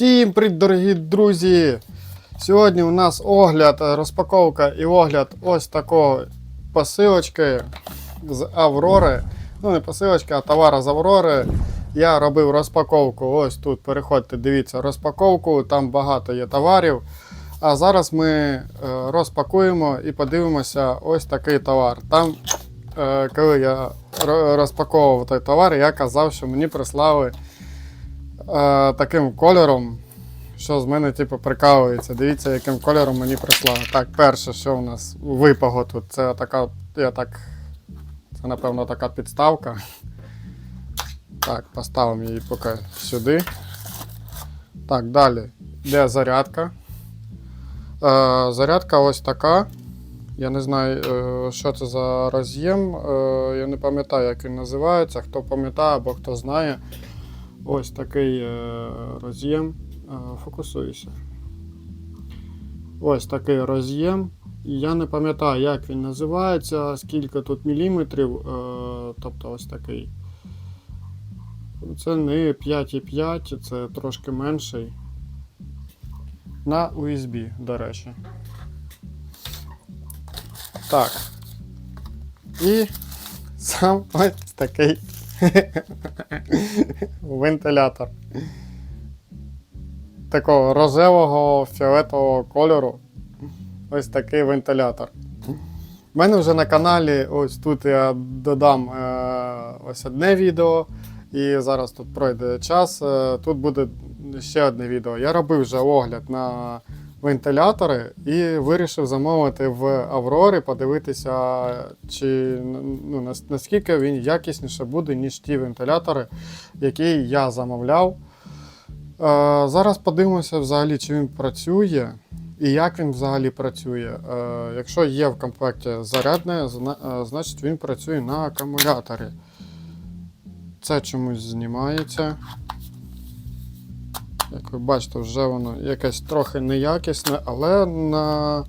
Всім привіт, дорогі друзі! Сьогодні у нас огляд, розпаковка і огляд ось такої посилочки з Аврори. Ну, не посилочка, а товара з Аврори. Я робив розпаковку. Ось тут переходьте, дивіться розпаковку, там багато є товарів. А зараз ми е, розпакуємо і подивимося ось такий товар. Там, е, коли я розпаковував той товар, я казав, що мені прислали таким кольором, що з мене типу, прикалується. Дивіться, яким кольором мені прислали. Так, перше, що у нас випаго тут, це така, я так, це напевно така підставка. Так, поставимо її поки сюди. Так, далі. Де зарядка? Е, зарядка ось така. Я не знаю, е, що це за роз'єм. Е, я не пам'ятаю, як він називається. Хто пам'ятає або хто знає. Ось такий е, роз'єм. Е, Фокусуйся. Ось такий роз'єм. Я не пам'ятаю, як він називається, скільки тут міліметрів. Е, тобто ось такий. Це не 5,5, це трошки менший. На USB, до речі. Так. І сам ось такий вентилятор. Такого рожевого фіолетового кольору. Ось такий вентилятор. У мене вже на каналі, ось тут я додам е, ось одне відео, і зараз тут пройде час. Е, тут буде ще одне відео. Я робив вже огляд на вентилятори і вирішив замовити в Аврорі, подивитися, чи ну, наскільки він якісніше буде, ніж ті вентилятори, які я замовляв. Е, зараз подивимося взагалі, чи він працює і як він взагалі працює. Е, якщо є в комплекті зарядне, е, значить він працює на акумуляторі. Це чомусь знімається. Як ви бачите, вже воно якесь трохи неякісне, але на,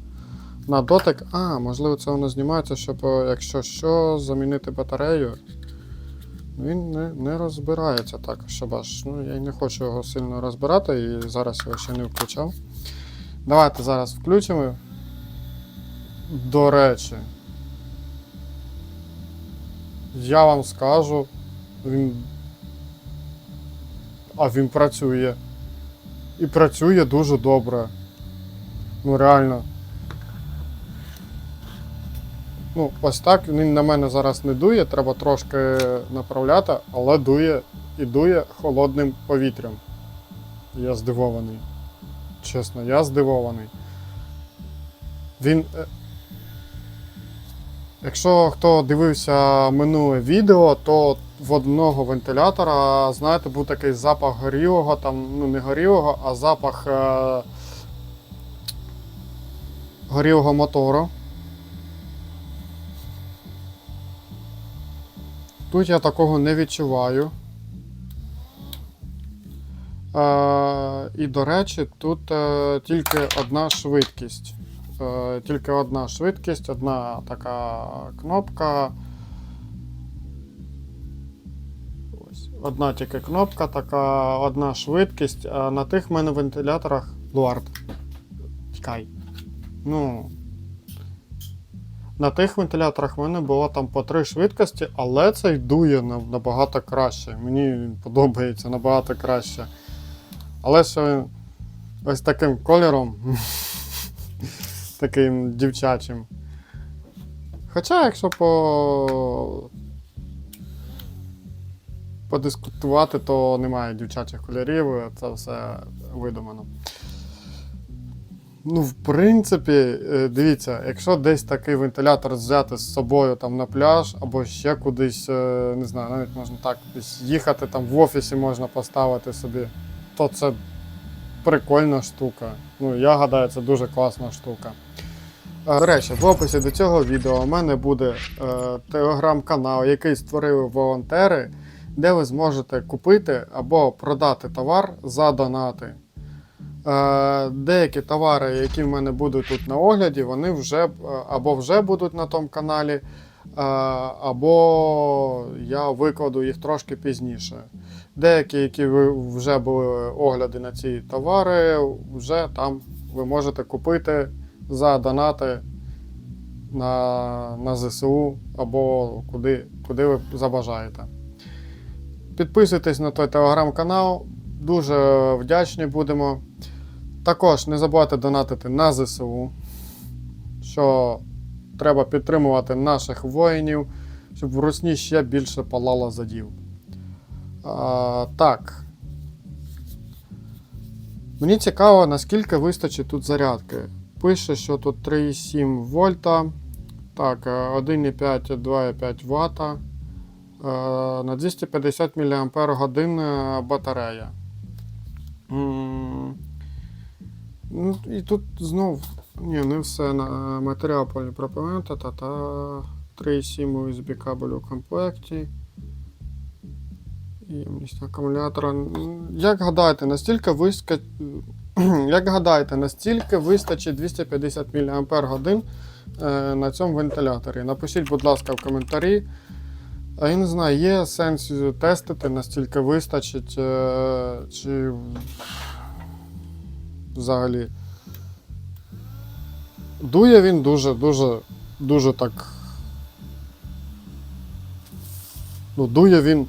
на дотик. А, можливо, це воно знімається, щоб, е, якщо що, замінити батарею. Він не, не розбирається так, щоб аж. Ну, я й не хочу його сильно розбирати і зараз його ще не включав. Давайте зараз включимо. До речі. Я вам скажу. Він. А він працює. І працює дуже добре. Ну реально. Ну, ось так він на мене зараз не дує, треба трошки направляти, але дує і дує холодним повітрям. Я здивований. Чесно, я здивований. Він. е, Якщо хто дивився минуле відео, то в одного вентилятора, знаєте, був такий запах горілого, там, ну не горілого, а запах е- горілого мотору. Тут я такого не відчуваю. Е, і, до речі, тут е, тільки одна швидкість. Е, тільки одна швидкість, одна така кнопка. Одна тільки кнопка, така одна швидкість. А на тих в мене вентиляторах. Луард. Тікай. Ну. На тих вентиляторах в мене було там по три швидкості, але цей дує набагато краще. Мені подобається набагато краще. Але що ось таким кольором, таким дівчачим. Хоча, якщо по... подискутувати, то немає дівчачих кольорів, це все видумано. Ну, в принципі, е, дивіться, якщо десь такий вентилятор взяти з собою там на пляж або ще кудись, е, не знаю, навіть можна так десь їхати, там в офісі можна поставити собі, то це прикольна штука. Ну, я гадаю, це дуже класна штука. Е, До речі, в описі до цього відео у мене буде телеграм-канал, який створили волонтери, де ви зможете купити або продати товар за донати. Е, Деякі товари, які в мене будуть тут на огляді, вони вже е, або вже будуть на тому каналі, е, або я викладу їх трошки пізніше. Деякі, які вже були огляди на ці товари, вже там ви можете купити за донати на, на ЗСУ або куди, куди ви забажаєте. Підписуйтесь на той телеграм-канал, дуже вдячні будемо. Також не забувайте донатити на ЗСУ, що треба підтримувати наших воїнів, щоб в Русні ще більше палало задів. А, так. Мені цікаво, наскільки вистачить тут зарядки. Пише, що тут 3,7 вольта. Так, е, 1,5, 2,5 Вт. Е, На 250 мАч батарея. Ну, і тут знов. Ні, не все. На матеріал поліпропилен, та та 3,7 USB кабель у комплекті. Ємність акумулятора. Як гадаєте, настільки виска... Як гадаєте, настільки вистачить 250 мАч е, на цьому вентиляторі? Напишіть, будь ласка, в коментарі. А я не знаю, є сенс тестити, настільки вистачить, е, чи взагалі. Дує він дуже, дуже, дуже так. Ну, дує він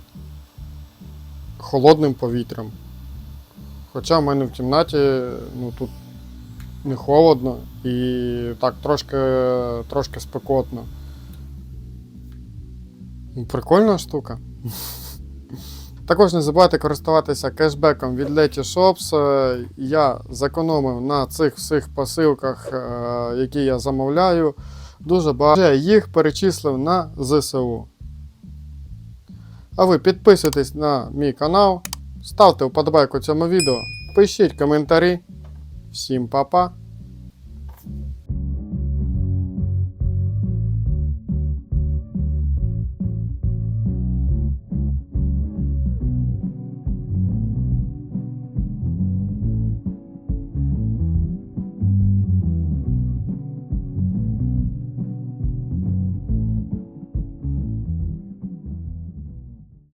холодним повітрям. Хоча в мене в кімнаті ну, тут не холодно і так трошки, трошки спекотно. Прикольна штука. Також не забувайте користуватися кешбеком від Leti Shops. Е, Я зекономив на цих всіх посилках, е, які я замовляю. Дуже багато їх перечислив на ЗСУ. А ви підписуйтесь на мій канал, ставте вподобайку цьому відео, пишіть коментарі. Всім па-па!